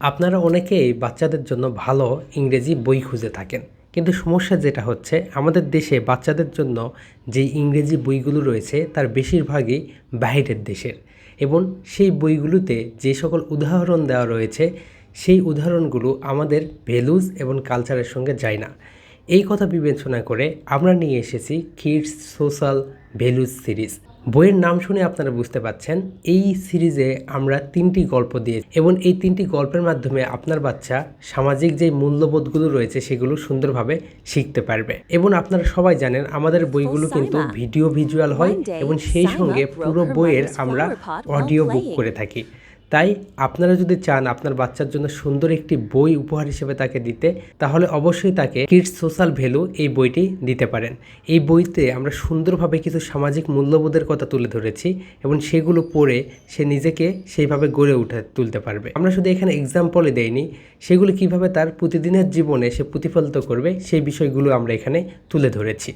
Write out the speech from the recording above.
আপনারা অনেকেই বাচ্চাদের জন্য ভালো ইংরেজি বই খুঁজে থাকেন। কিন্তু সমস্যা যেটা হচ্ছে, আমাদের দেশে বাচ্চাদের জন্য যে ইংরেজি বইগুলো রয়েছে, তার বেশিরভাগই বাইরের দেশের। এবং সেই বইগুলোতে যে সকল উদাহরণ দেওয়া রয়েছে, সেই উদাহরণগুলো আমাদের ভ্যালুজ এবং কালচারের সঙ্গে যায় না। এই কথা বিবেচনা করে আমরা নিয়ে এসেছি কিডস সোশ্যাল ভ্যালুজ সিরিজ। বইয়ের নাম শুনে আপনারা বুঝতে পাচ্ছেন এই সিরিজে আমরা তিনটি গল্প দিয়ে এবং এই তিনটি গল্পের মাধ্যমে আপনার বাচ্চা সামাজিক যে মূল্যবোধগুলো রয়েছে সেগুলো সুন্দরভাবে শিখতে পারবে। এবং আপনারা সবাই জানেন আমাদের বইগুলো কিন্তু ভিডিও ভিজুয়াল হয় এবং সেই সঙ্গে পুরো বইয়ের আমরা অডিও বুক করে থাকি। তাই আপনারা যদি চান আপনার বাচ্চার জন্য সুন্দর একটি বই উপহার হিসেবে তাকে দিতে, তাহলে অবশ্যই তাকে কিডস সোশ্যাল ভ্যালু এই বইটি দিতে পারেন। এই বইতে আমরা সুন্দরভাবে কিছু সামাজিক মূল্যবোধের কথা তুলে ধরেছি এবং সেগুলো পড়ে সে নিজেকে সেইভাবে গড়ে উঠে তুলতে পারবে। আমরা শুধু এখানে এক্সাম্পলে দেইনি, সেগুলো কীভাবে তার প্রতিদিনের জীবনে সে প্রতিফলিত করবে সেই বিষয়গুলো আমরা এখানে তুলে ধরেছি।